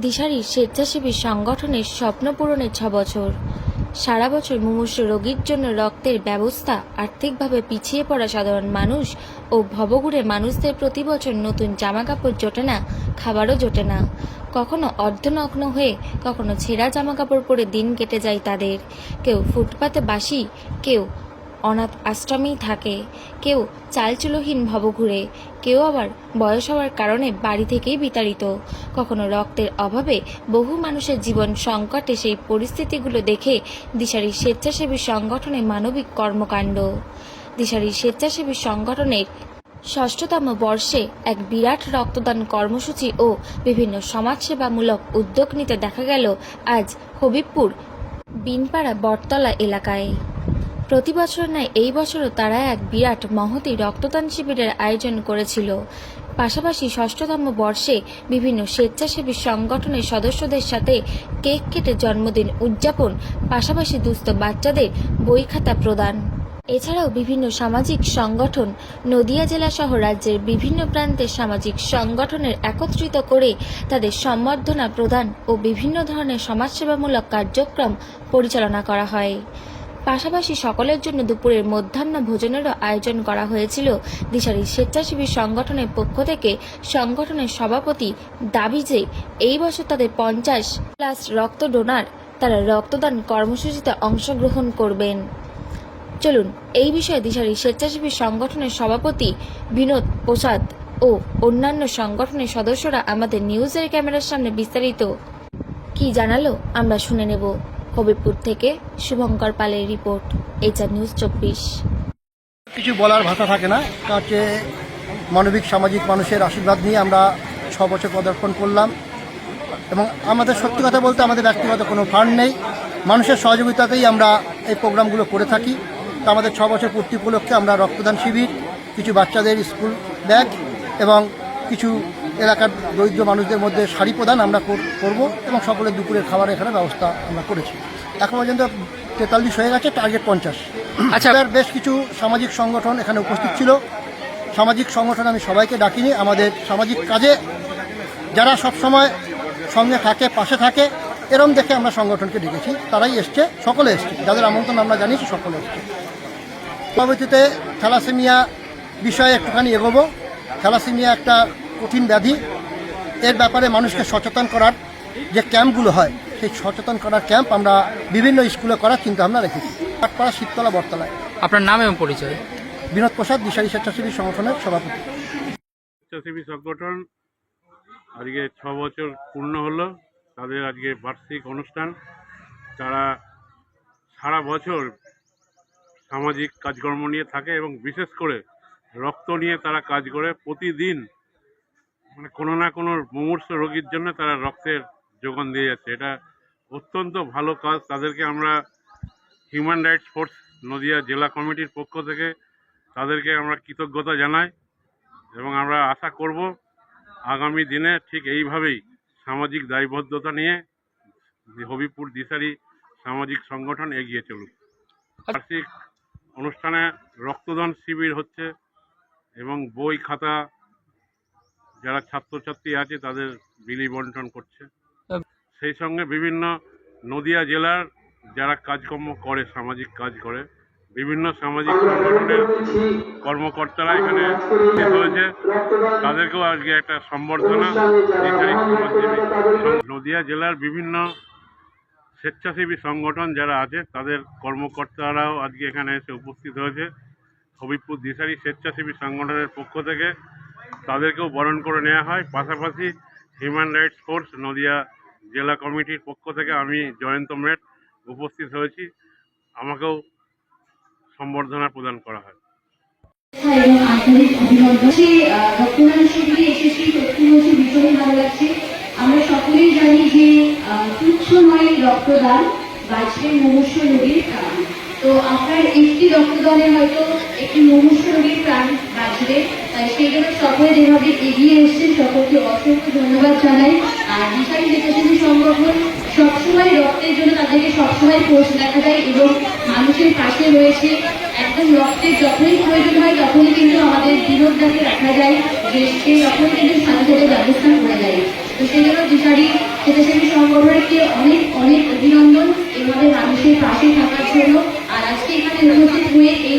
দিশারি স্বেচ্ছাসেবী সংগঠনের স্বপ্ন পূরণের ছ বছর। সারা বছর মুমূর্ষ রোগীর জন্য রক্তের ব্যবস্থা, আর্থিকভাবে পিছিয়ে পড়া সাধারণ মানুষ ও ভবঘুরে মানুষদের প্রতি বছর নতুন জামাকাপড় জোটে না, খাবারও জোটে না। কখনো অর্ধনগ্ন হয়ে, কখনো ছেঁড়া জামাকাপড় পরে দিন কেটে যায় তাদের। কেউ ফুটপাতে বাসি, কেউ অনাথ আশ্রমেই থাকে। কেউ চালচুলোহীন ভবঘুরে, কেউ আবার বয়স হওয়ার কারণে বাড়ি থেকেই বিতাড়িত। কখনো রক্তের অভাবে বহু মানুষের জীবন সংকটে সেই পরিস্থিতিগুলো দেখে দিশারি স্বেচ্ছাসেবী সংগঠনে মানবিক কর্মকাণ্ড। দিশারি স্বেচ্ছাসেবী সংগঠনের ষষ্ঠতম বর্ষে এক বিরাট রক্তদান কর্মসূচি ও বিভিন্ন সমাজসেবামূলক উদ্যোগ নিতে দেখা গেল আজ হবিবপুর, বিনপাড়া, বটতলা এলাকায়। প্রতি বছর নয়, এই বছরও তারা এক বিরাট মহতি রক্তদান শিবিরের আয়োজন করেছিল। পাশাপাশি ষষ্ঠতম বর্ষে বিভিন্ন স্বেচ্ছাসেবী সংগঠনের সদস্যদের সাথে কেক কেটে জন্মদিন উদযাপন, পাশাপাশি দুস্থ বাচ্চাদের বই খাতা প্রদান। এছাড়াও বিভিন্ন সামাজিক সংগঠন নদিয়া জেলা সহ রাজ্যের বিভিন্ন প্রান্তের সামাজিক সংগঠনের একত্রিত করে তাদের সম্বর্ধনা প্রদান ও বিভিন্ন ধরনের সমাজসেবামূলক কার্যক্রম পরিচালনা করা হয়। পাশাপাশি সকলের জন্য দুপুরের মধ্যাহ্ন ভোজনেরও আয়োজন করা হয়েছিল। দিশারি স্বেচ্ছাসেবী সংগঠনের পক্ষ থেকে সংগঠনের সভাপতি দাবি যে, এই বছর তাদের পঞ্চাশ প্লাস রক্ত ডোনার তারা রক্তদান কর্মসূচিতে অংশগ্রহণ করবেন। চলুন, এই বিষয়ে দিশারি স্বেচ্ছাসেবী সংগঠনের সভাপতি বিনোদ প্রসাদ ও অন্যান্য সংগঠনের সদস্যরা আমাদের নিউজের ক্যামেরার সামনে বিস্তারিত। কি জানালো? আমরা শুনে নেব। হবিবপুর থেকে শুভঙ্কর পালের রিপোর্ট এইচআর নিউজ চব্বিশ। কিছু বলার ভাষা থাকে না। কাছে মানবিক, সামাজিক মানুষের আশীর্বাদ নিয়ে আমরা ছ বছর পদার্পণ করলাম। এবং আমাদের সত্যি কথা বলতে আমাদের ব্যক্তিগত কোনো ফান্ড নেই। মানুষের সহযোগিতাতেই আমরা এই প্রোগ্রামগুলো করে থাকি। তো আমাদের ছ বছর পূর্তি উপলক্ষে আমরা রক্তদান শিবির, কিছু বাচ্চাদের স্কুল ব্যাগ এবং কিছু এলাকার দরিদ্র মানুষদের মধ্যে শাড়ি প্রদান আমরা কর- করব এবং সকলের দুপুরের খাবারের এখানে ব্যবস্থা আমরা করেছি। এখন পর্যন্ত তেতাল্লিশ হয়ে গেছে টার্গেট পঞ্চাশ। আচ্ছা। আচ্ছা বেশ কিছু সামাজিক সংগঠন এখানে উপস্থিত ছিল। সামাজিক সংগঠন আমি সবাইকে ডাকিনি আমাদের সামাজিক কাজে যারা সব সময় সঙ্গে থাকে পাশে থাকে এরম দেখে আমরা সংগঠনকে ডেকেছি। তারাই এসছে সকলে এসছে। যাদের আমন্ত্রণ আমরা জানিয়েছি সকলে এসছে। পরবর্তীতে থ্যালাসেমিয়া বিষয়ে একটুখানি এগোবো। থ্যালাসেমিয়া একটা কঠিন ব্যাধি। এর ব্যাপারে মানুষকে সচেতন করার যে ক্যাম্পগুলো হয় সেই সচেতন করার ক্যাম্প আমরা বিভিন্ন স্কুলে করার চিন্তা ভাবনা রেখেছি। পাটপাড়া শীততলা বটতলায়। আপনার নাম এবং পরিচয়? বিনোদ প্রসাদ দিশারি স্বেচ্ছাসেবী সংগঠনের সভাপতি। স্বেচ্ছাসেবী সংগঠন আজকে ছ বছর পূর্ণ হলো। তাদের আজকে বার্ষিক অনুষ্ঠান। তারা সারা বছর সামাজিক কাজকর্ম নিয়ে থাকে এবং বিশেষ করে রক্ত নিয়ে তারা কাজ করে। প্রতিদিন মানে কোনো না কোনো মুমূর্ষ রোগীর জন্য তারা রক্তের যোগান দিয়ে যাচ্ছে। এটা অত্যন্ত ভালো কাজ। তাদেরকে আমরা হিউম্যান রাইটস ফোর্স নদিয়া জেলা কমিটির পক্ষ থেকে তাদেরকে আমরা কৃতজ্ঞতা জানাই এবং আমরা আশা করব আগামী দিনে ঠিক এইভাবেই সামাজিক দায়বদ্ধতা নিয়ে হবিপুর দিশারি সামাজিক সংগঠন এগিয়ে চলুক। বার্ষিক অনুষ্ঠানে রক্তদান শিবির হচ্ছে এবং বই খাতা যারা ছাত্রছাত্রী আছে তাদের বিলি বন্টন করছে। সেই সঙ্গে বিভিন্ন নদিয়া জেলার যারা কাজকর্ম করে সামাজিক কাজ করে বিভিন্ন সামাজিক সংগঠনের কর্মকর্তারা এখানে উপস্থিত হয়েছে। তাদেরকেও আজকে একটা সম্বর্ধনা নদিয়া জেলার বিভিন্ন স্বেচ্ছাসেবী সংগঠন যারা আছে তাদের কর্মকর্তারাও আজকে এখানে এসে উপস্থিত হয়েছে। হবিবপুর দিশারি স্বেচ্ছাসেবী সংগঠনের পক্ষ থেকে তাদেরকেও বরণ করে নেওয়া হয়। পাশাপাশি হিউম্যান রাইটস ফোর্স নদিয়া জেলা কমিটির পক্ষ থেকে আমি জয়ন্ত মেট উপস্থিত হয়েছি। আমাকেও সম্বর্ধনা প্রদান করা হয়। আমরা সকলেই জানি যে আহ, তুচ্ছ নয় রক্তদান বাঁচবে মুমূর্ষ রোগীর প্রাণ। তো আপনার একটি রক্তদানে হয়তো একটি মুমূর্ষ রোগীর প্রাণ তাই সেই জন্য সকলে যেভাবে এগিয়ে এসছেন, সকলকে অসংখ্য ধন্যবাদ জানাই। আর বিশাল স্বেচ্ছাসেবী সংগঠন সবসময় রক্তের জন্য তাদেরকে সবসময় পোস্ট দেখা যায় এবং মানুষের পাশে রয়েছে। একদম রক্তের যখনই প্রয়োজন হয়, তখনই কিন্তু আমাদের বিনোদটাকে রাখা যায় সে তখনই কিন্তু সাথে সাথে ব্যবস্থা করে দেয়। তো সেই জন্য দিশারি সংগঠনকে অনেক অনেক অভিনন্দন এভাবে মানুষের পাশে থাকার জন্য। আর আজকে এখানে উপস্থিত হয়ে এই